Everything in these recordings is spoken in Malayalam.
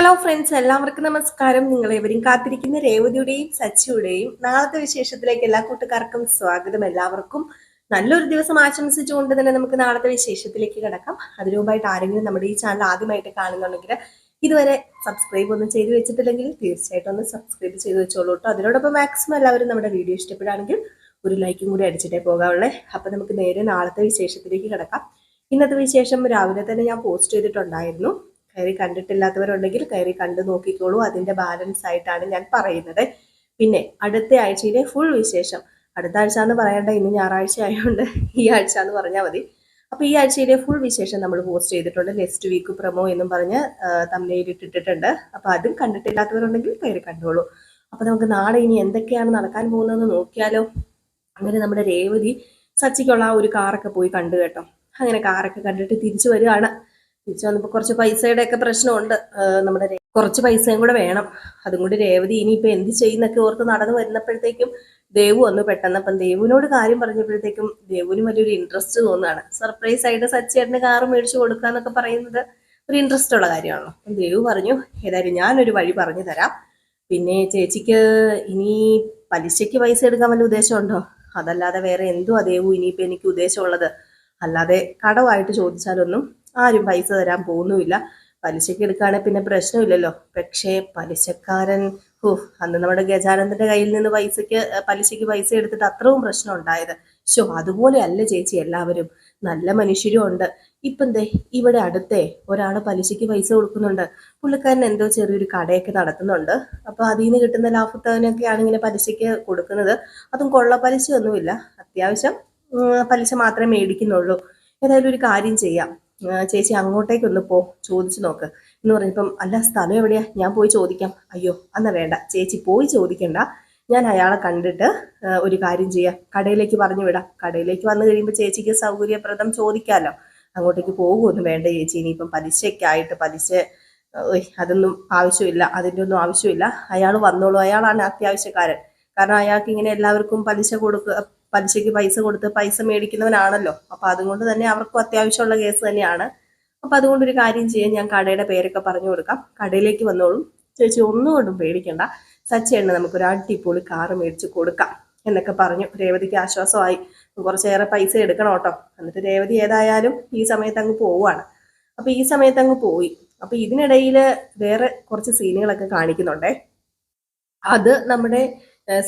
ഹലോ ഫ്രണ്ട്സ് എല്ലാവർക്കും നമസ്കാരം. നിങ്ങൾ എവരും കാത്തിരിക്കുന്ന രേവതിയുടെയും സച്ചിയുടെയും നാളത്തെ വിശേഷത്തിലേക്ക് എല്ലാ കൂട്ടുകാർക്കും സ്വാഗതം എല്ലാവർക്കും. നല്ലൊരു ദിവസം ആശംസിച്ചുകൊണ്ട് തന്നെ നമുക്ക് നാളത്തെ വിശേഷത്തിലേക്ക് കിടക്കാം. അതിനുമ്പായിട്ട് ആരെങ്കിലും നമ്മുടെ ഈ ചാനൽ ആദ്യമായിട്ട് കാണുന്നുണ്ടെങ്കിൽ ഇതുവരെ സബ്സ്ക്രൈബ് ഒന്നും ചെയ്തു വെച്ചിട്ടില്ലെങ്കിൽ തീർച്ചയായിട്ടും ഒന്ന് സബ്സ്ക്രൈബ് ചെയ്ത് വെച്ചോളൂ കേട്ടോ. അതിനോടൊപ്പം മാക്സിമം എല്ലാവരും നമ്മുടെ വീഡിയോ ഇഷ്ടപ്പെടുകയാണെങ്കിൽ ഒരു ലൈക്കും കൂടി അടിച്ചിട്ടേ പോകാവുള്ളേ. അപ്പൊ നമുക്ക് നേരെ നാളത്തെ വിശേഷത്തിലേക്ക് കിടക്കാം. ഇന്നത്തെ വിശേഷം രാവിലെ തന്നെ ഞാൻ പോസ്റ്റ് ചെയ്തിട്ടുണ്ടായിരുന്നു. കയറി കണ്ടിട്ടില്ലാത്തവരുണ്ടെങ്കിൽ കയറി കണ്ടു നോക്കിക്കോളൂ. അതിന്റെ ബാലൻസ് ആയിട്ടാണ് ഞാൻ പറയുന്നത്. പിന്നെ അടുത്ത ആഴ്ചയിലെ ഫുൾ വിശേഷം. അടുത്ത ആഴ്ച എന്ന് പറയേണ്ട ഇന്ന് ഞായറാഴ്ച ആയതുകൊണ്ട് ഈ ആഴ്ച എന്ന് പറഞ്ഞാൽ മതി. അപ്പൊ ഈ ആഴ്ചയിലെ ഫുൾ വിശേഷം നമ്മൾ പോസ്റ്റ് ചെയ്തിട്ടുണ്ട്. നെക്സ്റ്റ് വീക്ക് പ്രൊമോ എന്നും പറഞ്ഞ് തമ്മിലിട്ടിട്ടിട്ടുണ്ട് ഇട്ടിട്ടുണ്ട്. അപ്പൊ അതും കണ്ടിട്ടില്ലാത്തവരുണ്ടെങ്കിൽ കയറി കണ്ടോളൂ. അപ്പോൾ നമുക്ക് നാളെ ഇനി എന്തൊക്കെയാണ് നടക്കാൻ പോകുന്നതെന്ന് നോക്കിയാലോ. അങ്ങനെ നമ്മുടെ രേവതി സച്ചിക്കുള്ള ആ ഒരു കാറൊക്കെ പോയി കണ്ടു കേട്ടോ. അങ്ങനെ കാറൊക്കെ കണ്ടിട്ട് തിരിച്ചു വരികയാണ്. തിരിച്ചു കുറച്ച് പൈസയുടെ ഒക്കെ പ്രശ്നമുണ്ട് നമ്മുടെ കുറച്ച് പൈസയും കൂടെ വേണം. അതും കൂടി രേവതി ഇനിയിപ്പോ എന്ത് ചെയ്യുന്നൊക്കെ ഓർത്ത് നടന്നു വരുന്നപ്പോഴത്തേക്കും ദേവു വന്നു പെട്ടെന്ന്. അപ്പം ദേവുവിനോട് കാര്യം പറഞ്ഞപ്പോഴത്തേക്കും ദേവുവിന് വലിയൊരു ഇൻട്രസ്റ്റ് തോന്നുകയാണ്. സർപ്രൈസ് ആയിട്ട് സച്ചേട്ടന് കാറ് മേടിച്ചു കൊടുക്കാന്നൊക്കെ പറയുന്നത് ഒരു ഇൻട്രസ്റ്റ് ഉള്ള കാര്യമാണല്ലോ. അപ്പം ദേവു പറഞ്ഞു ഏതായാലും ഞാനൊരു വഴി പറഞ്ഞു തരാം. പിന്നെ ചേച്ചിക്ക് ഇനി പലിശയ്ക്ക് പൈസ എടുക്കാൻ വല്ല ഉദ്ദേശമുണ്ടോ? അതല്ലാതെ വേറെ എന്തുവാ ദേവു ഇനിയിപ്പോ എനിക്ക് ഉദ്ദേശമുള്ളത്? അല്ലാതെ കടവായിട്ട് ചോദിച്ചാലൊന്നും ആരും പൈസ തരാൻ പോകുന്നുമില്ല. പലിശയ്ക്ക് എടുക്കുകയാണെങ്കിൽ പിന്നെ പ്രശ്നമില്ലല്ലോ. പക്ഷേ പലിശക്കാരൻ ഹോ അന്ന് നമ്മുടെ ഗജാനന്ദന്റെ കയ്യിൽ നിന്ന് പൈസയ്ക്ക് പലിശയ്ക്ക് പൈസ എടുത്തിട്ട് അത്രയും പ്രശ്നം ഉണ്ടായത്. ഷോ അതുപോലെയല്ല ചേച്ചി എല്ലാവരും. നല്ല മനുഷ്യരും ഉണ്ട്. ഇപ്പം ദേ ഇവിടെ അടുത്തേ ഒരാൾ പലിശയ്ക്ക് പൈസ കൊടുക്കുന്നുണ്ട്. പുള്ളിക്കാരൻ എന്തോ ചെറിയൊരു കടയൊക്കെ നടത്തുന്നുണ്ട്. അപ്പൊ അതിൽ നിന്ന് കിട്ടുന്ന ലാഭത്തവനൊക്കെയാണ് ഇങ്ങനെ പലിശയ്ക്ക് കൊടുക്കുന്നത്. അതും കൊള്ള പലിശ ഒന്നുമില്ല അത്യാവശ്യം പലിശ മാത്രമേ മേടിക്കുന്നുള്ളൂ. ഏതായാലും ഒരു കാര്യം ചെയ്യാം. ചേച്ചി അങ്ങോട്ടേക്ക് ഒന്ന് പോ ചോദിച്ചു നോക്ക്. എന്ന് പറഞ്ഞപ്പം അല്ല സ്ഥലം എവിടെയാ? ഞാൻ പോയി ചോദിക്കാം. അയ്യോ എന്നാ വേണ്ട. ചേച്ചി പോയി ചോദിക്കണ്ട. ഞാൻ അയാളെ കണ്ടിട്ട് ഒരു കാര്യം ചെയ്യാം. കടയിലേക്ക് പറഞ്ഞു വിടാം. കടയിലേക്ക് വന്നു കഴിയുമ്പോൾ ചേച്ചിക്ക് സൗകര്യപ്രദം ചോദിക്കാമല്ലോ അങ്ങോട്ടേക്ക് പോകുമൊന്നും വേണ്ട ചേച്ചി. ഇനിയിപ്പം പലിശയ്ക്കായിട്ട് പലിശ അതൊന്നും ആവശ്യമില്ല. അതിന്റെ ഒന്നും ആവശ്യമില്ല. അയാൾ വന്നോളൂ. അയാളാണ് അത്യാവശ്യക്കാരൻ. കാരണം അയാൾക്ക് ഇങ്ങനെ എല്ലാവർക്കും പലിശ കൊടുക്കുക പലിശയ്ക്ക് പൈസ കൊടുത്ത് പൈസ മേടിക്കുന്നവനാണല്ലോ. അപ്പൊ അതുകൊണ്ട് തന്നെ അവർക്കും അത്യാവശ്യമുള്ള കേസ് തന്നെയാണ്. അപ്പൊ അതുകൊണ്ട് ഒരു കാര്യം ചെയ്യാൻ ഞാൻ കടയുടെ പേരൊക്കെ പറഞ്ഞു കൊടുക്കാം. കടയിലേക്ക് വന്നോളും. ചേച്ചി ഒന്നും കൊണ്ടും പേടിക്കണ്ട. സച്ചേണ്ണ നമുക്കൊരു അടിപൊളി കാറ് മേടിച്ച് കൊടുക്കാം എന്നൊക്കെ പറഞ്ഞു. രേവതിക്ക് ആശ്വാസമായി. കുറച്ചേറെ പൈസ എടുക്കണം കേട്ടോ. എന്നിട്ട് രേവതി ഏതായാലും ഈ സമയത്ത് അങ്ങ് പോവാണ് അപ്പൊ ഈ സമയത്ത് അങ്ങ് പോയി. അപ്പൊ ഇതിനിടയിൽ വേറെ കുറച്ച് സീനുകളൊക്കെ കാണിക്കുന്നുണ്ടേ. അത് നമ്മുടെ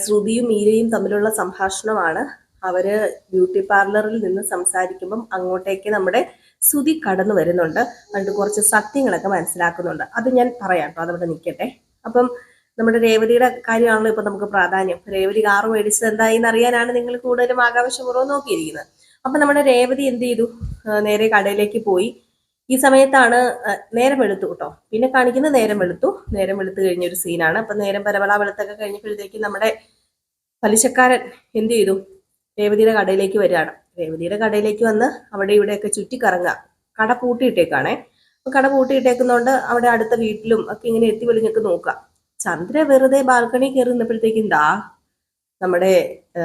ശ്രുതിയും മീരയും തമ്മിലുള്ള സംഭാഷണമാണ്. അവർ ബ്യൂട്ടി പാർലറിൽ നിന്ന് സംസാരിക്കുമ്പം അങ്ങോട്ടേക്ക് നമ്മുടെ ശ്രുതി കടന്നു വരുന്നുണ്ട്. എന്നിട്ട് കുറച്ച് സത്യങ്ങളൊക്കെ മനസ്സിലാക്കുന്നുണ്ട്. അത് ഞാൻ പറയാം കേട്ടോ. അതവിടെ നിൽക്കട്ടെ. അപ്പം നമ്മുടെ രേവതിയുടെ കാര്യമാണല്ലോ ഇപ്പൊ നമുക്ക് പ്രാധാന്യം. രേവതി കാറ് മേടിച്ചത് എന്തായിന്ന് അറിയാനാണ് നിങ്ങൾ കൂടുതലും ആകാശപൂർവം നോക്കിയിരിക്കുന്നത്. അപ്പൊ നമ്മുടെ രേവതി എന്ത് ചെയ്തു? നേരെ കടയിലേക്ക് പോയി. ഈ സമയത്താണ് നേരം വെളുത്തു കേട്ടോ പിന്നെ കാണിക്കുന്നത് നേരം വെളുത്തു. നേരം വെളുത്ത് കഴിഞ്ഞ ഒരു സീനാണ്. അപ്പൊ നേരം പരവള വെളുത്തൊക്കെ കഴിഞ്ഞപ്പോഴത്തേക്ക് നമ്മുടെ പലിശക്കാരൻ എന്ത് ചെയ്തു? രേവതിയുടെ കടയിലേക്ക് വരികയാണ്. രേവതിയുടെ കടയിലേക്ക് വന്ന് അവിടെ ഇവിടെയൊക്കെ ചുറ്റിക്കറങ്ങുക. കട പൂട്ടിയിട്ടേക്കാണേ. അപ്പൊ കട പൂട്ടിയിട്ടേക്കുന്നതുകൊണ്ട് അവിടെ അടുത്ത വീട്ടിലും ഒക്കെ ഇങ്ങനെ എത്തി വെളിഞ്ഞൊക്കെ നോക്കുക. ചന്ദ്ര വെറുതെ ബാൽക്കണി കയറി നിന്നപ്പോഴത്തേക്കും നമ്മുടെ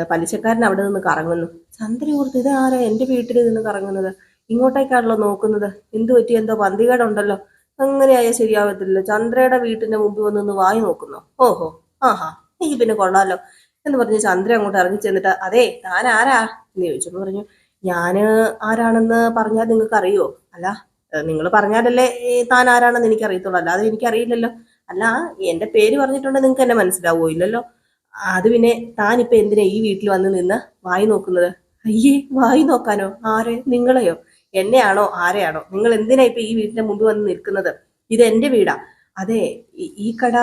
പലിശക്കാരൻ അവിടെ നിന്ന് കറങ്ങുന്നു. ചന്ദ്ര ഓർത്ത് ആരാ? എന്റെ വീട്ടിൽ നിന്ന് കറങ്ങുന്നത്? ഇങ്ങോട്ടേക്കാണല്ലോ നോക്കുന്നത്. എന്തു പറ്റി? എന്തോ പന്തികേടുണ്ടല്ലോ. അങ്ങനെയായാൽ ശരിയാവത്തില്ല ചന്ദ്രയുടെ വീട്ടിന്റെ മുമ്പിൽ വന്നൊന്ന് വായി നോക്കുന്നു? ഓഹോ. ആഹാ. എനിക്ക് പിന്നെ കൊള്ളാലോ. എന്ന് പറഞ്ഞ് ചന്ദ്ര അങ്ങോട്ട് ഇറങ്ങി ചെന്നിട്ട് അതെ താൻ ആരാ? എന്ന് ചോദിച്ചു പറഞ്ഞു ഞാൻ ആരാണെന്ന് പറഞ്ഞാൽ നിങ്ങൾക്ക് അറിയോ അല്ല നിങ്ങൾ പറഞ്ഞാലല്ലേ താൻ ആരാണെന്ന് എനിക്ക് അറിയത്തുള്ളൂ അല്ലാതെ എനിക്കറിയില്ലല്ലോ. അല്ല എന്റെ പേര് പറഞ്ഞിട്ടുണ്ടെങ്കിൽ നിങ്ങൾക്ക് എന്നെ മനസ്സിലാവോ ഇല്ലല്ലോ. അത് പിന്നെ താൻ ഇപ്പൊ എന്തിനാ ഈ വീട്ടിൽ വന്ന് നിന്ന് വായി നോക്കുന്നത്? അയ്യേ വായി നോക്കാനോ? ആരെ? നിങ്ങളെയോ? എന്നെയാണോ ആരെയാണോ? നിങ്ങൾ എന്തിനാ ഇപ്പൊ ഈ വീടിന്റെ മുമ്പ് വന്ന് നിൽക്കുന്നത്? ഇത് എന്റെ വീടാ. അതെ ഈ- കട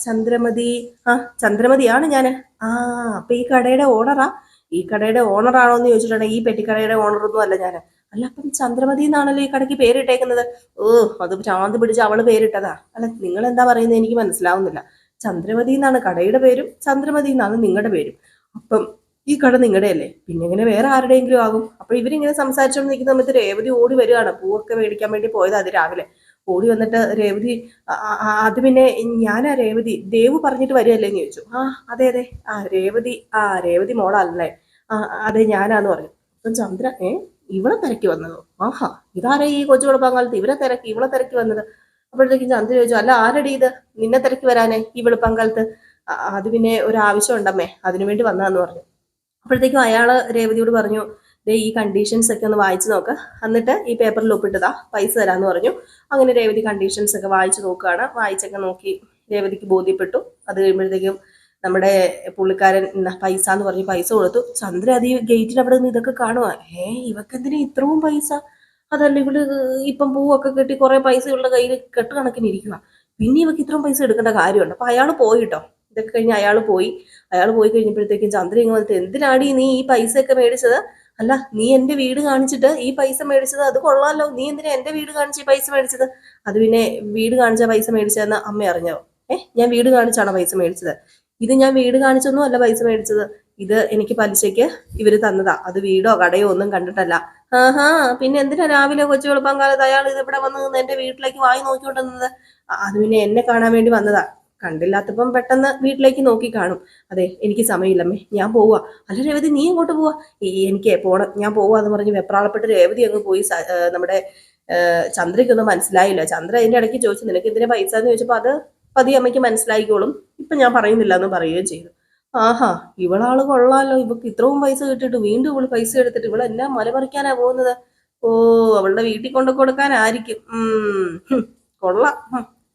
ചന്ദ്രമതി ആ ചന്ദ്രമതിയാണ് ഞാൻ. ആ അപ്പൊ ഈ കടയുടെ ഓണറാ ഈ കടയുടെ ഓണറാണോ എന്ന് ചോദിച്ചിട്ടുണ്ടെങ്കിൽ ഈ പെട്ടിക്കടയുടെ ഓണറൊന്നും അല്ല ഞാൻ അല്ല അപ്പം ചന്ദ്രമതി എന്നാണല്ലോ ഈ കടയ്ക്ക് പേരിട്ടേക്കുന്നത്? ഓ അത് ഭ്രാന്ത് പിടിച്ച് അവൾ പേരിട്ടതാ. അല്ല നിങ്ങൾ എന്താ പറയുന്നത് എനിക്ക് മനസ്സിലാവുന്നില്ല. ചന്ദ്രമതി എന്നാണ് കടയുടെ പേരും ചന്ദ്രമതി എന്നാണ് നിങ്ങളുടെ പേരും. അപ്പം ഈ കട നിങ്ങളുടെ അല്ലേ പിന്നെ ഇങ്ങനെ വേറെ ആരുടെയെങ്കിലും ആകും. അപ്പൊ ഇവരിങ്ങനെ സംസാരിച്ചുകൊണ്ട് നിൽക്കുന്ന സമയത്ത് രേവതി ഓടി വരികയാണ്. പൂവൊക്കെ മേടിക്കാൻ വേണ്ടി പോയത് അത് രാവിലെ. ഓടി വന്നിട്ട് രേവതി "ആ, ആ, ആ, അത് പിന്നെ ഞാനാ രേവതി. ദേവ് പറഞ്ഞിട്ട് വരികയല്ലേ? എന്ന് ചോദിച്ചു. ആ അതെ അതെ. ആ രേവതി ആ രേവതി മോളല്ലേ ആ അതെ ഞാനാന്ന് പറഞ്ഞു. അപ്പം ചന്ദ്ര ഏ ഇവളെ തിരക്കി വന്നതോ? ആഹാ ഇതാരേ ഈ കൊച്ചു കുളപ്പാങ്കാലത്ത് ഇവരെ തിരക്കി ഇവളെ തിരക്കി വന്നത്? അപ്പോഴത്തേക്കും ചന്ദ്ര ചോദിച്ചു അല്ല ആരടി ഇത്? നിന്നെ തിരക്കി വരാനേ ഈ വെളുപ്പാങ്കാലത്ത് "ആ, അത് പിന്നെ ഒരു ആവശ്യം ഉണ്ടമ്മേ അതിനു വേണ്ടി വന്നതാന്ന് പറഞ്ഞു. അപ്പോഴത്തേക്കും അയാൾ രേവതിയോട് പറഞ്ഞു ദേ ഈ കണ്ടീഷൻസ് ഒക്കെ ഒന്ന് വായിച്ചു നോക്ക്. എന്നിട്ട് ഈ പേപ്പറിൽ ഒപ്പിട്ടതാ പൈസ തരാമെന്ന് പറഞ്ഞു. അങ്ങനെ രേവതി കണ്ടീഷൻസ് ഒക്കെ വായിച്ചു നോക്കുകയാണ് വായിച്ചൊക്കെ നോക്കി രേവതിക്ക് ബോധ്യപ്പെട്ടു. അത് കഴിയുമ്പോഴത്തേക്കും നമ്മുടെ പുള്ളിക്കാരൻ പൈസ എന്ന് പറഞ്ഞ് പൈസ കൊടുത്തു. ചന്ദ്ര അത് ഈ ഗേറ്റിന് അവിടെ നിന്ന് ഇതൊക്കെ കാണുക ഏ ഇവക്കെന്തിനാ ഇത്രയും പൈസ? അതല്ല ഇവൾ ഇപ്പം പൂവൊക്കെ കെട്ടി കുറെ പൈസ ഉള്ള കയ്യിൽ കെട്ട് ഇരിക്കുക പിന്നെ ഇവക്ക് ഇത്രയും പൈസ എടുക്കേണ്ട കാര്യമുണ്ട്. അപ്പൊ അയാൾ പോയിട്ടോ ഇതൊക്കെ കഴിഞ്ഞ് അയാൾ പോയി. അയാൾ പോയി കഴിഞ്ഞപ്പോഴത്തേക്കും ചന്ദ്ര ഇങ്ങ് വന്നിട്ട് എന്തിനാടി നീ ഈ പൈസ ഒക്കെ മേടിച്ചത്? അല്ല നീ എന്റെ വീട് കാണിച്ചിട്ട് ഈ പൈസ മേടിച്ചത് അത് കൊള്ളാമല്ലോ നീ എന്തിനാ എന്റെ വീട് കാണിച്ച് ഈ പൈസ മേടിച്ചത്? അത് പിന്നെ വീട് കാണിച്ച പൈസ മേടിച്ചതെന്ന് അമ്മ അറിഞ്ഞോ? ഏഹ് ഞാൻ വീട് കാണിച്ചാണ് പൈസ മേടിച്ചത്? ഇത് ഞാൻ വീട് കാണിച്ചൊന്നും അല്ല പൈസ മേടിച്ചത്. ഇത് എനിക്ക് പലിശയ്ക്ക് ഇവർ തന്നതാ. അത് വീടോ കടയോ ഒന്നും കണ്ടിട്ടല്ല. ആഹാ പിന്നെ എന്തിനാ രാവിലെ കൊച്ചു വെളുപ്പം കാലത്ത് അയാൾ ഇത് ഇവിടെ വന്ന് എന്റെ വീട്ടിലേക്ക് വായി നോക്കിക്കൊണ്ടിരുന്നത്? അത് പിന്നെ എന്നെ കാണാൻ വേണ്ടി വന്നതാ. കണ്ടില്ലാത്തപ്പം പെട്ടെന്ന് വീട്ടിലേക്ക് നോക്കി കാണും. അതെ എനിക്ക് സമയമില്ലമ്മേ ഞാൻ പോവുക അല്ല രേവതി നീ എങ്ങോട്ട് പോവാ? എനിക്ക് പോണം ഞാൻ പോവുക പോവാന്ന് പറഞ്ഞ് വെപ്രാളപ്പെട്ട് രേവതി അങ്ങ് പോയി നമ്മുടെ ചന്ദ്രയ്ക്കൊന്നും മനസ്സിലായില്ല. ചന്ദ്ര അതിന്റെ ഇടയ്ക്ക് ചോദിച്ചു നിനക്ക് എന്തിനാ പൈസ? എന്ന് ചോദിച്ചപ്പോൾ അത് പതി അമ്മയ്ക്ക് മനസ്സിലായിക്കോളും. ഇപ്പൊ ഞാൻ പറയുന്നില്ല എന്ന് പറയുകയും ചെയ്തു. ആഹാ ഇവളാൾ കൊള്ളാലോ. ഇവക്ക് ഇത്രയും പൈസ കിട്ടിയിട്ട് വീണ്ടും ഇവൾ പൈസ എടുത്തിട്ട് ഇവൾ എന്നാ മലമറിക്കാനാ പോകുന്നത്? ഓ അവളുടെ വീട്ടിൽ കൊണ്ടു കൊടുക്കാനായിരിക്കും കൊള്ളാം.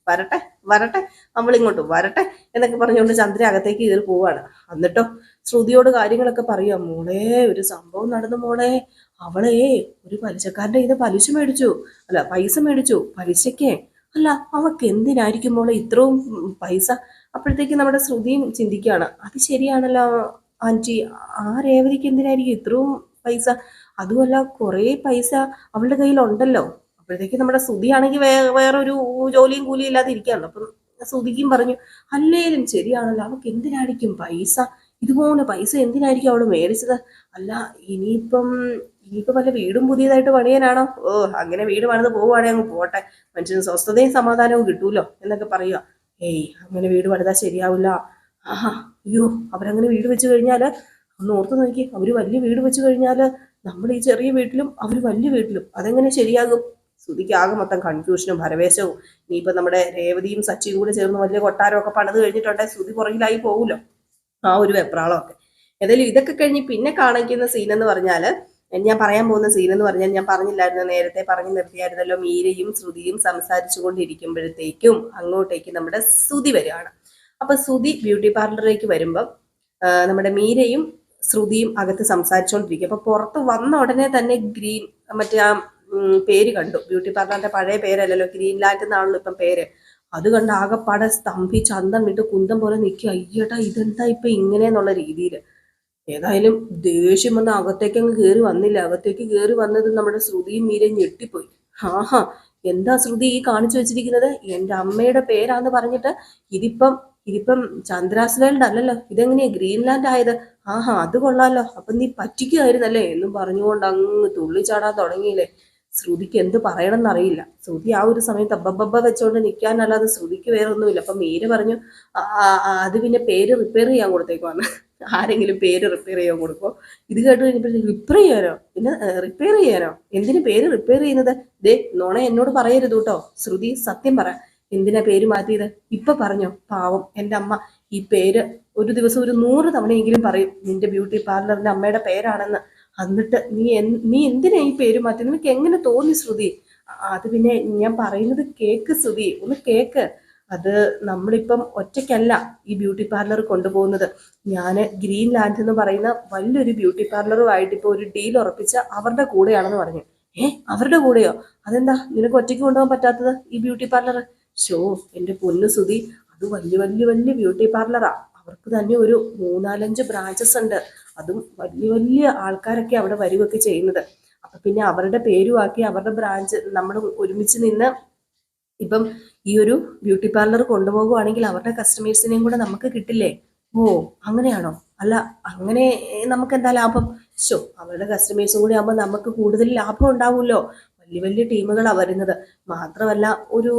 ഹും, വരട്ടെ നമ്മൾ ഇങ്ങോട്ട് വരട്ടെ എന്നൊക്കെ പറഞ്ഞുകൊണ്ട് ചന്ദ്ര അകത്തേക്ക് ഇതിൽ പോവാണ് എന്നിട്ടോ ശ്രുതിയോട് കാര്യങ്ങളൊക്കെ പറയാം മോളെ ഒരു സംഭവം നടന്നു മോളെ. അവളെ ഒരു പലിശക്കാരന്റെ ഇത് പലിശ മേടിച്ചു. അല്ല പൈസ മേടിച്ചു. പലിശയ്ക്ക്? അല്ല അവക്ക് എന്തിനായിരിക്കും മോളെ ഇത്രയും പൈസ? അപ്പോഴത്തേക്ക് നമ്മുടെ ശ്രുതിയും ചിന്തിക്കുകയാണ്. അത് ശരിയാണല്ലോ ആന്റി. ആ രേവതിക്ക് എന്തിനായിരിക്കും ഇത്രയും പൈസ? അതുമല്ല കുറേ പൈസ അവളുടെ കയ്യിലുണ്ടല്ലോ. അപ്പോഴത്തേക്ക് നമ്മുടെ ശ്രുതിയാണെങ്കിൽ വേ വേറൊരു ജോലിയും കൂലിയും ഇല്ലാതെ ഇരിക്കുകയാണല്ലോ അപ്പം ശ്രുതിക്കും പറഞ്ഞു അല്ലേലും ശരിയാണല്ലോ. അവൾക്ക് എന്തിനായിരിക്കും പൈസ? ഇതുപോലെ പൈസ എന്തിനായിരിക്കും അവൾ മേടിച്ചത്? അല്ല ഇനിയിപ്പം ഇനിയിപ്പം വല്ല വീടും പുതിയതായിട്ട് പണിയാനാണോ? ഓ അങ്ങനെ വീട് പണിത് പോവുകയാണെങ്കിൽ അങ്ങ് പോട്ടെ. മനുഷ്യന് സ്വസ്ഥതയും സമാധാനവും കിട്ടൂലോ എന്നൊക്കെ പറയുക ഏയ് അങ്ങനെ വീട് പണിതാൽ ശരിയാവില്ല. ആഹാ അയ്യോ അവരങ്ങനെ വീട് വെച്ച് കഴിഞ്ഞാൽ ഒന്ന് ഓർത്ത് നോക്കി. അവർ വലിയ വീട് വെച്ച് കഴിഞ്ഞാൽ നമ്മൾ ഈ ചെറിയ വീട്ടിലും അവർ വലിയ വീട്ടിലും അതെങ്ങനെ ശരിയാകും? ശ്രുതിക്ക് ആകെ മൊത്തം കൺഫ്യൂഷനും ഭരവേശവും. ഇനിയിപ്പോ നമ്മുടെ രേവതിയും സച്ചിയും കൂടെ ചേർന്ന് വലിയ കൊട്ടാരമൊക്കെ പണിത് കഴിഞ്ഞിട്ടുണ്ടെങ്കിൽ ശ്രുതി പുറകിലായി പോകുമല്ലോ ആ ഒരു വെപ്രാളമൊക്കെ. ഏതായാലും ഇതൊക്കെ കഴിഞ്ഞ് പിന്നെ കാണിക്കുന്ന സീൻ എന്ന് പറഞ്ഞാൽ ഞാൻ പറയാൻ പോകുന്ന സീൻ എന്ന് പറഞ്ഞാൽ ഞാൻ പറഞ്ഞില്ലായിരുന്നു നേരത്തെ പറഞ്ഞു നിർത്തിയായിരുന്നല്ലോ. മീരയും ശ്രുതിയും സംസാരിച്ചു കൊണ്ടിരിക്കുമ്പോഴത്തേക്കും അങ്ങോട്ടേക്ക് നമ്മുടെ ശ്രുതി വരികയാണ്. അപ്പൊ ശ്രുതി ബ്യൂട്ടി പാർലറിലേക്ക് വരുമ്പം നമ്മുടെ മീരയും ശ്രുതിയും അകത്ത് സംസാരിച്ചുകൊണ്ടിരിക്കും. അപ്പൊ പുറത്ത് വന്ന ഉടനെ തന്നെ ഗ്രീൻ മറ്റേ ആ പേര് കണ്ടു. ബ്യൂട്ടി പാർലറിന്റെ പഴയ പേരല്ലല്ലോ ഗ്രീൻ ലാൻഡ് എന്നാണല്ലോ ഇപ്പം പേര്. അത് കണ്ട് ആകെപ്പാടെ സ്തംഭിച്ച് അന്തം വിട്ട് കുന്തം പോലെ നിൽക്കുക അയ്യട്ടാ ഇതെന്താ ഇപ്പൊ ഇങ്ങനെ എന്നുള്ള രീതിയിൽ ഏതായാലും ദേഷ്യം വന്ന് അകത്തേക്ക് അങ്ങ് കയറി വന്നില്ല. അകത്തേക്ക് കയറി വന്നത് നമ്മുടെ ശ്രുതിയും മീരയും ഞെട്ടിപ്പോയി. ആഹാ എന്താ ശ്രുതി ഈ കാണിച്ചു വെച്ചിരിക്കുന്നത്? എന്റെ അമ്മയുടെ പേരാന്ന് പറഞ്ഞിട്ട് ഇതിപ്പം ഇതിപ്പം ചന്ദ്രാസ്ലാൻഡ് അല്ലല്ലോ. ഇതെങ്ങനെയാ ഗ്രീൻലാൻഡ് ആയത്? ആഹാ അത് കൊള്ളാലോ. അപ്പൊ നീ പറ്റിക്കുമായിരുന്നല്ലേ എന്നും പറഞ്ഞുകൊണ്ട് അങ്ങ് തുള്ളിച്ചാടാൻ തുടങ്ങിയില്ലേ? ശ്രുതിക്ക് എന്ത് പറയണം എന്നറിയില്ല ശ്രുതി ആ ഒരു സമയത്ത് അബ്ബബ്ബ വെച്ചോണ്ട് നിൽക്കാനല്ലാതെ ശ്രുതിക്ക് വേറെ ഒന്നുമില്ല അപ്പൊ മീര പറഞ്ഞു "ആ, ആ, ആ, അത് പിന്നെ പേര് റിപ്പയർ ചെയ്യാൻ കൊടുത്തേക്കുവാണ് ആരെങ്കിലും പേര് റിപ്പയർ ചെയ്യാൻ കൊടുക്കോ ഇത് കേട്ട് കഴിഞ്ഞപ്പോഴത്തേക്ക് റിപ്പയർ ചെയ്യാനോ? പിന്നെ റിപ്പയർ ചെയ്യാനോ? എന്തിനു പേര് റിപ്പയർ ചെയ്യുന്നത്? ദേ നോണ എന്നോട് പറയരുത് കേട്ടോ. ശ്രുതി സത്യം പറ. എന്തിനാ പേര് മാറ്റിയത്? ഇപ്പൊ പറഞ്ഞു. പാവം എന്റെ അമ്മ. ഈ പേര് ഒരു ദിവസം ഒരു നൂറ് തവണയെങ്കിലും പറയും. നിന്റെ ബ്യൂട്ടി പാർലറിന്റെ അമ്മയുടെ പേരാണെന്ന്. എന്നിട്ട് നീ നീ എന്തിനാ ഈ പേര് മാറ്റി നിനക്ക് എങ്ങനെ തോന്നി ശ്രുതി? അത് പിന്നെ ഞാൻ പറയുന്നത് കേക്ക് ശ്രുതി. ഒന്ന് കേക്ക്. അത് നമ്മളിപ്പം ഒറ്റയ്ക്കല്ല ഈ ബ്യൂട്ടി പാർലർ കൊണ്ടുപോകുന്നത്. ഞാൻ ഗ്രീൻ ലാൻഡ് എന്ന് പറയുന്ന വലിയൊരു ബ്യൂട്ടി പാർലറുമായിട്ട് ഇപ്പോൾ ഒരു ഡീൽ ഉറപ്പിച്ച അവരുടെ കൂടെയാണെന്ന് പറഞ്ഞു. ഏ? അവരുടെ കൂടെയോ? അതെന്താ? നിനക്ക് ഒറ്റയ്ക്ക് കൊണ്ടുപോകാൻ പറ്റാത്തത് ഈ ബ്യൂട്ടി പാർലർ? ഷോ എന്റെ പൊന്നു സുതി അത് വലിയ വലിയ വലിയ ബ്യൂട്ടി പാർലറാണ് അവർക്ക് തന്നെ ഒരു മൂന്നാലഞ്ച് ബ്രാഞ്ചസ് ഉണ്ട്. അതും വലിയ വലിയ ആൾക്കാരൊക്കെ അവിടെ വരികയൊക്കെ ചെയ്യുന്നത്. അപ്പൊ പിന്നെ അവരുടെ പേരുമാക്കി അവരുടെ ബ്രാഞ്ച് നമ്മൾ ഒരുമിച്ച് നിന്ന് ഇപ്പം ഈ ഒരു ബ്യൂട്ടി പാർലർ കൊണ്ടുപോകുവാണെങ്കിൽ അവരുടെ കസ്റ്റമേഴ്സിനെയും കൂടെ നമുക്ക് കിട്ടില്ലേ? ഓ അങ്ങനെയാണോ? അല്ല അങ്ങനെ നമുക്ക് എന്താ ലാഭം? ശോ അവരുടെ കസ്റ്റമേഴ്സും കൂടി ആകുമ്പോൾ നമുക്ക് കൂടുതൽ ലാഭം ഉണ്ടാവുമല്ലോ. വലിയ വലിയ ടീമുകളാണ് വരുന്നത്. മാത്രമല്ല ഒരു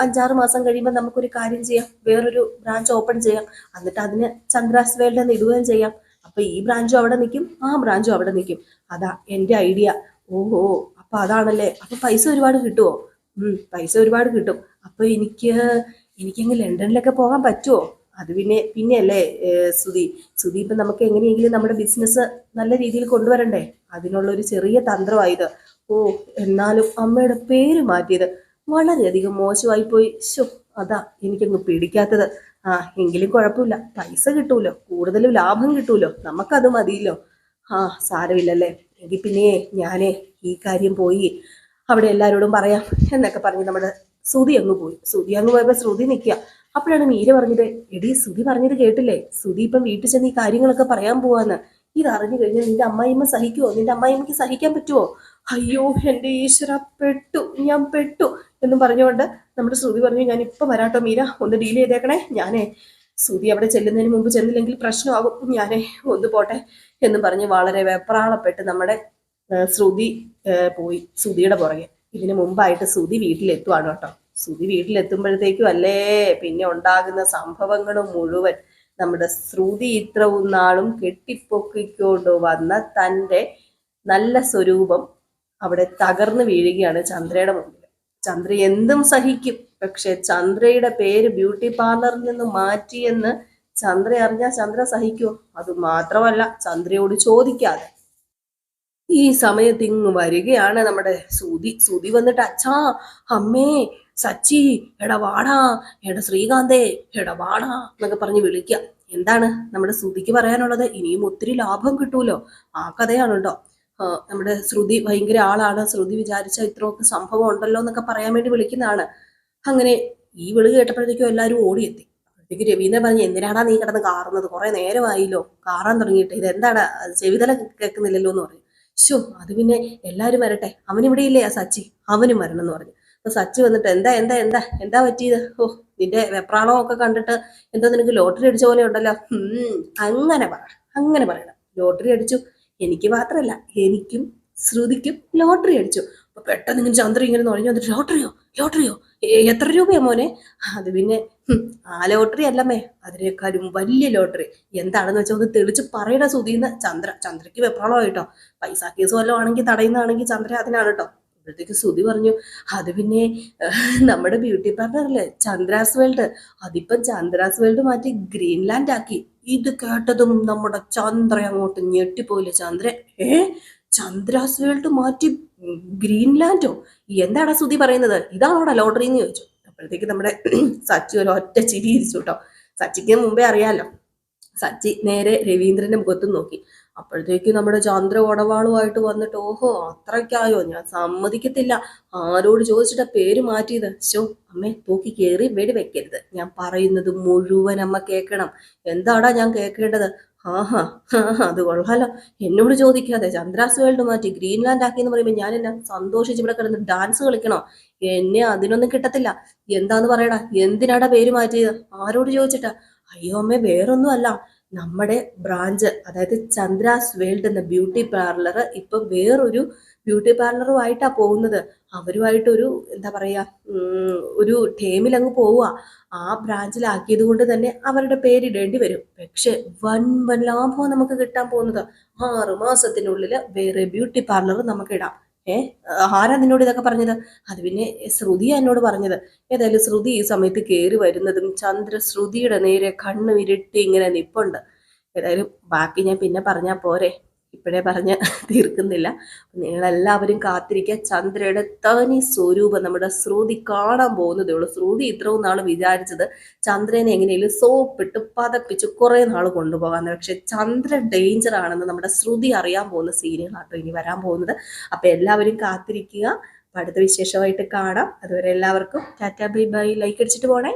അഞ്ചാറ് മാസം കഴിയുമ്പോൾ നമുക്കൊരു കാര്യം ചെയ്യാം. വേറൊരു ബ്രാഞ്ച് ഓപ്പൺ ചെയ്യാം. എന്നിട്ട് അതിന് ചന്ദ്രാസ് വേൾഡ് എന്ന് ഇടുകയും ചെയ്യാം. അപ്പൊ ഈ ബ്രാഞ്ചും അവിടെ നിൽക്കും ആ ബ്രാഞ്ചും അവിടെ നിൽക്കും അതാ എന്റെ ഐഡിയ. ഓഹോ അപ്പൊ അതാണല്ലേ. അപ്പൊ പൈസ ഒരുപാട് കിട്ടുമോ പൈസ ഒരുപാട് കിട്ടും. അപ്പൊ എനിക്ക് എനിക്കങ്ങ് ലണ്ടനിലൊക്കെ പോകാൻ പറ്റുമോ അത് പിന്നെ പിന്നെയല്ലേ സുധി. സുധി ഇപ്പൊ നമുക്ക് എങ്ങനെയെങ്കിലും നമ്മുടെ ബിസിനസ് നല്ല രീതിയിൽ കൊണ്ടുവരണ്ടേ? അതിനുള്ള ഒരു ചെറിയ തന്ത്രമായത് ഓ എന്നാലും അമ്മയുടെ പേര് മാറ്റിയത് വളരെയധികം മോശമായി പോയി ശോ അതാ എനിക്കങ്ങ് പിടിക്കാത്തത്. ആ എങ്കിലും കുഴപ്പമില്ല. പൈസ കിട്ടൂലോ? കൂടുതലും ലാഭം കിട്ടൂലോ? നമുക്കത് മതിയല്ലോ. ആ സാരമില്ലല്ലേ? എങ്കിൽ പിന്നെ ഞാനേ ഈ കാര്യം പോയി അവിടെ എല്ലാവരോടും പറയാം എന്നൊക്കെ പറഞ്ഞ് നമ്മുടെ ശ്രുതി അങ്ങ് പോയി. ശ്രുതി അങ്ങ് പോയപ്പോൾ ശ്രുതി നിൽക്കുക. അപ്പോഴാണ് മീര പറഞ്ഞത് എടി ശ്രുതി പറഞ്ഞത് കേട്ടില്ലേ? ശ്രുതി ഇപ്പം വീട്ടിൽ ചെന്ന് ഈ കാര്യങ്ങളൊക്കെ പറയാൻ പോവാന്ന്. ഇത് അറിഞ്ഞു കഴിഞ്ഞാൽ നിന്റെ അമ്മായിമ്മ സഹിക്കുമോ നിന്റെ അമ്മായിമ്മക്ക് സഹിക്കാൻ പറ്റുമോ അയ്യോ എന്റെ ഈശ്വര പെട്ടു ഞാൻ പെട്ടു എന്നും പറഞ്ഞുകൊണ്ട് നമ്മുടെ ശ്രുതി പറഞ്ഞു ഞാൻ ഇപ്പൊ വരാട്ടോ മീര ഒന്ന് ഡീൽ ചെയ്തേക്കണേ. ഞാനേ ശ്രുതി അവിടെ ചെല്ലുന്നതിന് മുമ്പ് ചെന്നില്ലെങ്കിൽ പ്രശ്നമാകും. ഞാനേ ഒന്ന് പോട്ടെ എന്ന് പറഞ്ഞ് വളരെ വെപ്രാളപ്പെട്ട് നമ്മുടെ ശ്രുതി പോയി ശ്രുതിയുടെ പുറകെ. ഇതിന് മുമ്പായിട്ട് ശ്രുതി വീട്ടിലെത്തുവാണ് കേട്ടോ. ശ്രുതി വീട്ടിലെത്തുമ്പോഴത്തേക്കും അല്ലേ പിന്നെ ഉണ്ടാകുന്ന സംഭവങ്ങളും മുഴുവൻ നമ്മുടെ ശ്രുതി ഇത്രവും നാളും കെട്ടിപ്പൊക്കിക്കൊണ്ട് വന്ന തന്റെ നല്ല സ്വരൂപം അവിടെ തകർന്നു വീഴുകയാണ് ചന്ദ്രയുടെ മുമ്പിൽ. ചന്ദ്ര എന്തും സഹിക്കും. പക്ഷെ ചന്ദ്രയുടെ പേര് ബ്യൂട്ടി പാർലറിൽ നിന്ന് മാറ്റിയെന്ന് ചന്ദ്ര അറിഞ്ഞാൽ ചന്ദ്ര സഹിക്കുമോ അത് മാത്രമല്ല ചന്ദ്രയോട് ചോദിക്കാതെ. ഈ സമയത്ത് ഇങ്ങ് വരികയാണ് നമ്മുടെ സുതി സുതി വന്നിട്ട് അച്ഛാ അമ്മേ സച്ചി എടാ വാടാ എടാ ശ്രീകാന്തേ എടാ വാടാ എന്നൊക്കെ പറഞ്ഞ് വിളിക്കുക. എന്താണ് നമ്മുടെ സുതിക്ക് പറയാനുള്ളത്? ഇനിയും ഒത്തിരി ലാഭം കിട്ടൂലോ? ആ കഥയാണ് കേട്ടോ ആ, നമ്മുടെ ശ്രുതി ഭയങ്കര ആളാണ്. ശ്രുതി വിചാരിച്ച ഇത്രയൊക്കെ സംഭവം ഉണ്ടല്ലോ എന്നൊക്കെ പറയാൻ വേണ്ടി വിളിക്കുന്നതാണ്. അങ്ങനെ ഈ വിളി കേട്ടപ്പോഴത്തേക്കും എല്ലാവരും ഓടിയെത്തി. അപ്പോഴത്തേക്ക് രവീന്ദ്രൻ പറഞ്ഞു എന്തിനാടാ നീ കിടന്ന് കാറുന്നത്? കുറെ നേരമായില്ലോ. കാറാൻ തുടങ്ങിയിട്ട്. ഇത് എന്താണ്? ചെവിതല കേൾക്കുന്നില്ലല്ലോ എന്ന് പറഞ്ഞു. ശോ അത് പിന്നെ എല്ലാവരും വരട്ടെ. അവനിവിടെ ഇല്ലേ? ആ സച്ചി. അവനും വരണം എന്ന് പറഞ്ഞു. അപ്പൊ സച്ചി വന്നിട്ട് എന്താ എന്താ എന്താ? എന്താ പറ്റിയത്? ഓ നിന്റെ വെപ്രാളം ഒക്കെ കണ്ടിട്ട് എന്തോ നിനക്ക് ലോട്ടറി അടിച്ച പോലെ ഉണ്ടല്ലോ. അങ്ങനെ പറ. അങ്ങനെ പറയണം. ലോട്ടറി അടിച്ചു. എനിക്ക് മാത്രമല്ല എനിക്കും ശ്രുതിക്കും ലോട്ടറി അടിച്ചു. അപ്പൊ പെട്ടെന്ന് ഇങ്ങനെ ചന്ദ്ര ഇങ്ങനെ നുഴഞ്ഞു വന്നിട്ട് ലോട്ടറിയോ? ലോട്ടറിയോ? എത്ര രൂപയാ മോനെ? അത് പിന്നെ ആ ലോട്ടറി അല്ലമ്മേ അതിനേക്കാളും വലിയ ലോട്ടറി. എന്താണെന്ന് വെച്ചാൽ ഒന്ന് തെളിച്ച് പറയണ സുധീന്ന് ചന്ദ്ര ചന്ദ്രയ്ക്ക് കേട്ടോ പൈസ കേസ് വല്ലതും ആണെങ്കിൽ തടയുന്നതാണെങ്കിൽ ചന്ദ്ര അതിനാണ് കേട്ടോ അപ്പോഴത്തേക്ക് സുതി പറഞ്ഞു അത് പിന്നെ നമ്മുടെ ബ്യൂട്ടി പാർലറിൽ ചന്ദ്രാസ് വേൾഡ്. അതിപ്പം ചന്ദ്രാസ് വേൾഡ് മാറ്റി ഗ്രീൻലാൻഡ് ആക്കി. ഇത് കേട്ടതും നമ്മുടെ ചന്ദ്ര അങ്ങോട്ട് ഞെട്ടിപ്പോയില്ല? ചന്ദ്ര ഏ ചന്ദ്രാസ് വേൾഡ് മാറ്റി ഗ്രീൻലാൻഡോ? എന്താടാ സുധി പറയുന്നത്? ഇതാണോടാ ലോട്ടറി? എന്ന് ചോദിച്ചു. അപ്പോഴത്തേക്ക് നമ്മുടെ സച്ചി ഒരു ഒറ്റ ചിരി ഇരിച്ചു കേട്ടോ. സച്ചിക്ക് മുമ്പേ അറിയാലോ. സച്ചി നേരെ രവീന്ദ്രന്റെ മുഖത്തും നോക്കി. അപ്പോഴത്തേക്ക് നമ്മുടെ ചന്ദ്ര ഉടവാളുമായിട്ട് വന്നിട്ട് ഓഹോ അത്രയ്ക്കായോ? ഞാൻ സമ്മതിക്കത്തില്ല. ആരോട് ചോദിച്ചിട്ടാ പേര് മാറ്റിയത്? ശോ അമ്മേ തൂക്കി കയറി വെടി വെക്കരുത്. ഞാൻ പറയുന്നത് മുഴുവൻ അമ്മ കേൾക്കണം. എന്താടാ ഞാൻ കേൾക്കേണ്ടത്? ആഹാ, അത് കൊള്ളാലോ. എന്നോട് ചോദിക്കാതെ ചന്ദ്രാസ് വേൾഡ് മാറ്റി ഗ്രീൻലാൻഡ് ആക്കി എന്ന് പറയുമ്പോൾ ഞാൻ എന്നെ സന്തോഷിച്ച് ഇവിടെ കിടന്ന് ഡാൻസ് കളിക്കണോ? എന്നെ അതിനൊന്നും കിട്ടത്തില്ല. എന്താന്ന് പറയടാ? എന്തിനാടാ പേര് മാറ്റിയത്? ആരോട് ചോദിച്ചിട്ടാ? അയ്യോ അമ്മേ വേറൊന്നും അല്ല നമ്മുടെ ബ്രാഞ്ച് അതായത് ചന്ദ്രാസ് വേൾഡ് എന്ന ബ്യൂട്ടി പാർലർ ഇപ്പൊ വേറൊരു ബ്യൂട്ടി പാർലറുമായിട്ടാണ് പോകുന്നത്. അവരുമായിട്ടൊരു എന്താ പറയാ ഒരു ടേമിൽ അങ്ങ് പോവുക. ആ ബ്രാഞ്ചിലാക്കിയത് കൊണ്ട് തന്നെ അവരുടെ പേരിടേണ്ടി വരും. പക്ഷെ വൻ വൻ ലാഭം നമുക്ക് കിട്ടാൻ പോകുന്നത്. ആറ് മാസത്തിനുള്ളിൽ വേറെ ബ്യൂട്ടി പാർലർ നമുക്ക് ഇടാം ഏ ആരാ നിന്നോട് ഇതൊക്കെ പറഞ്ഞത്? അത് പിന്നെ ശ്രുതി എന്നോട് പറഞ്ഞത്. ഏതായാലും ശ്രുതി ഈ സമയത്ത് കയറി വരുന്നതും ചന്ദ്ര ശ്രുതിയുടെ നേരെ കണ്ണു ഇരുട്ടി ഇങ്ങനെ നിപ്പുണ്ട്. ഏതായാലും ബാക്കി ഞാൻ പിന്നെ പറഞ്ഞാൽ പോരെ. ഇപ്പോഴേ പറഞ്ഞ് തീർക്കുന്നില്ല. നിങ്ങളെല്ലാവരും കാത്തിരിക്കുക. ചന്ദ്രയുടെ തനി സ്വരൂപം നമ്മുടെ ശ്രുതി കാണാൻ പോകുന്നതേ ഉള്ളൂ. ശ്രുതി ഇത്രയും നാൾ വിചാരിച്ചത് ചന്ദ്രനെ എങ്ങനെയും സോപ്പിട്ട് പതപ്പിച്ച് കുറെ നാൾ കൊണ്ടുപോകാന്ന്. പക്ഷെ ചന്ദ്ര ഡേഞ്ചർ ആണെന്ന് നമ്മുടെ ശ്രുതി അറിയാൻ പോകുന്ന സീനുകളാട്ടോ ഇനി വരാൻ പോകുന്നത്. അപ്പൊ എല്ലാവരും കാത്തിരിക്കുക. അടുത്ത വിശേഷമായിട്ട് കാണാം. അതുവരെ എല്ലാവർക്കും ടാറ്റാ ബൈ ബൈ. ലൈക്ക് അടിച്ചിട്ട് പോണേ.